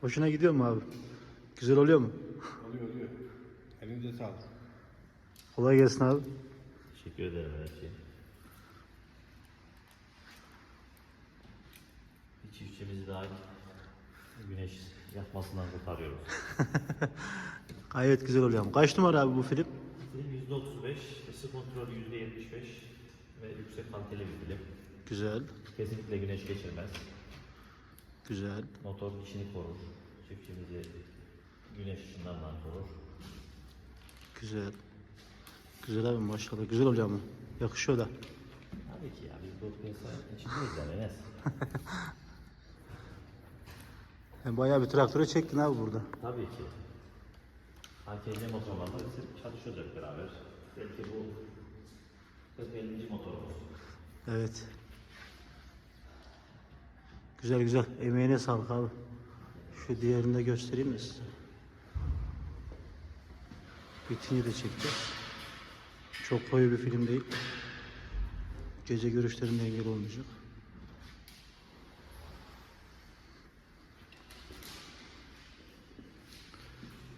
Hoşuna gidiyor mu abi? Güzel oluyor mu? Oluyor oluyor. Elinize sağlık. Kolay gelsin abi. Teşekkür ederim her şey. Bir çiftçimizi daha güneş yakmasından kurtarıyoruz. Gayet güzel oluyor ama. Kaç numara abi bu film? Film %35, ısı kontrolü %75 ve yüksek kaliteli bir film. Güzel. Kesinlikle güneş geçirmez. Güzel. Motor işini korur. Çiftçimizi güneş ışınlarından korur. Güzel. Güzel abi maşallah. Güzel oluyor ama. Yakışıyor da. Tabii ki ya biz bu piyasanın içindeyiz yani Enes. Yani bayağı bir traktörü çektin abi burada. Tabii ki. AKC motorlarla biz hep beraber. Belki bu 40 motorumuz. Evet. Güzel güzel. Emeğine sağlık abi. Şu diğerini de göstereyim mi size? Bitince de çekeceğiz. Çok koyu bir film değil. Gece görüşlerinde engel olmayacak.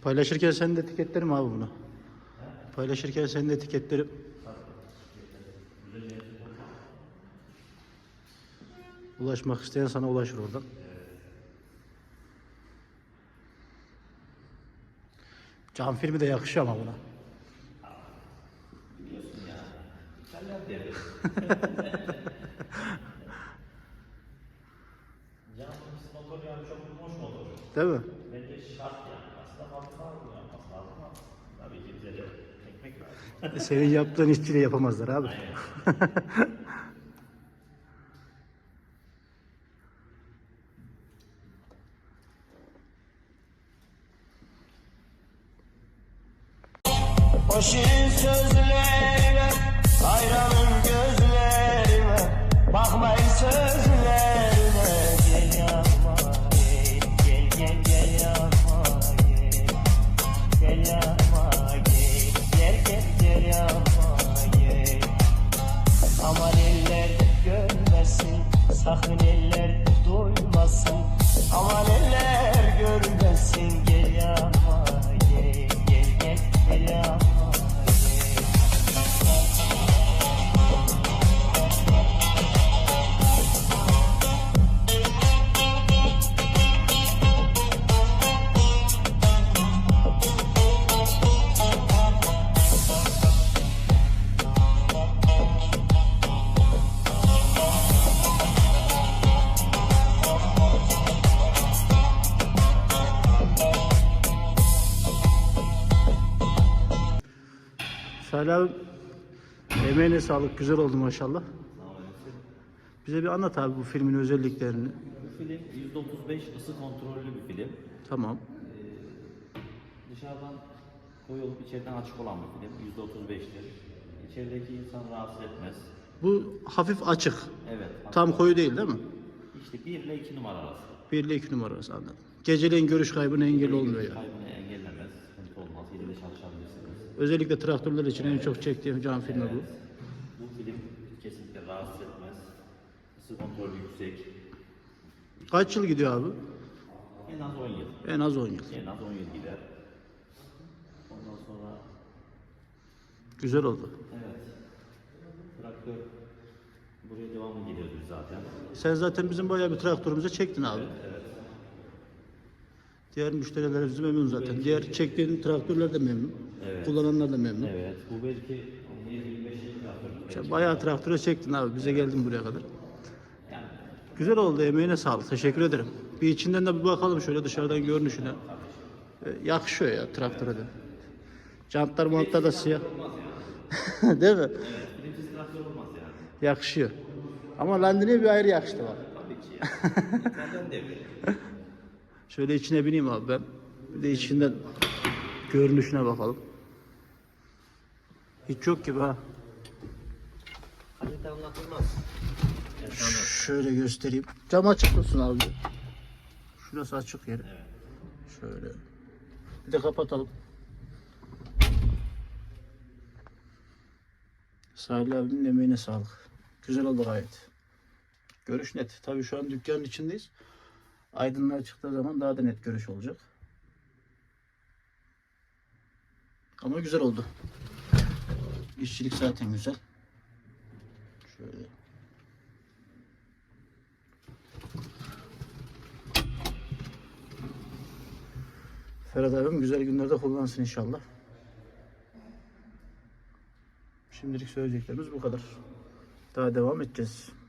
Paylaşırken sen de etiketlerim abi bunu. Paylaşırken sen de etiketlerim. Ulaşmak isteyen sana ulaşır oradan. Cam filmi de yakışıyor ama buna. Canımız motor yani çok hoş motor. Değil mi? Bence şart yani. Aslında fabrika yapması lazım ama tabii ki bize de ekmek lazım. Senin yaptığın işçiyle yapamazlar abi. şirin sözlerime Hayranım gözlerime Bakmayın sözlerime Gel yanıma gel Gel gel gel yanıma gel. Gel yanıma gel Gel gel gel yanıma gel. Aman eller görmesin Sakın eller duymasın. Aman Salih abi emeğine sağlık. Güzel oldu maşallah. Bize bir anlat abi bu filmin özelliklerini. Bu film %35 ısı kontrollü bir film. Tamam. Dışarıdan koyu olup içeriden açık olan bir film. %35'tir. İçerideki insan rahatsız etmez. Bu hafif açık. Evet. Tam koyu değil değil mi? İşte 1 ile 2 numara arası. 1 ile 2 numarası anladım. Geceleyin görüş kaybına engel olmuyor yani. Kaybını engellemez. Sıkıntı olmaz. Yine de çalışabilirsiniz. Özellikle traktörler için en çok çektiğim can filmi bu. Bu film kesinlikle rahatsız etmez. Isı kontrolü yüksek. Kaç yıl gidiyor abi? En az 10 yıl. En az 10 yıl. En az 10 yıl gider. Ondan sonra Güzel oldu. evet. Traktör buraya devamlı geliyordu zaten. Sen zaten bizim bayağı bir traktörümüze çektin abi. Diğer müşterilerimiz memnun zaten. Diğer çektiğin traktörler de memnun. Kullananlar da memnun. Evet. Bu belki 25 yıl traktör. Bayağı traktöre çektin abi. Bize geldin buraya kadar. Güzel oldu. Emeğine sağlık. Teşekkür ederim. Bir içinden de bir bakalım şöyle dışarıdan görünüşüne. Ee, yakışıyor ya traktöre de. Jantlar mantlar da siyah. Değil mi? Filmsiz traktör olmaz yani. Yakışıyor. Ama Landini'ye bir ayrı yakıştı var. Tabii ki ya. İtalyan devri. Şöyle içine bineyim abi ben. Bir de içinden görünüşüne bakalım. Hiç yok gibi ha. Kalite anlatılmaz. Şöyle göstereyim. Cam açık dursun abi. Şurası açık yeri. Şöyle. Bir de kapatalım. Salih abinin emeğine sağlık. Güzel oldu gayet. Görüş net. Tabii şu an dükkanın içindeyiz. Aydınlığa çıktığı zaman daha da net görüş olacak. Ama güzel oldu. İşçilik zaten güzel. Şöyle. Ferhat abim güzel günlerde kullansın inşallah. Şimdilik söyleyeceklerimiz bu kadar. Daha devam edeceğiz.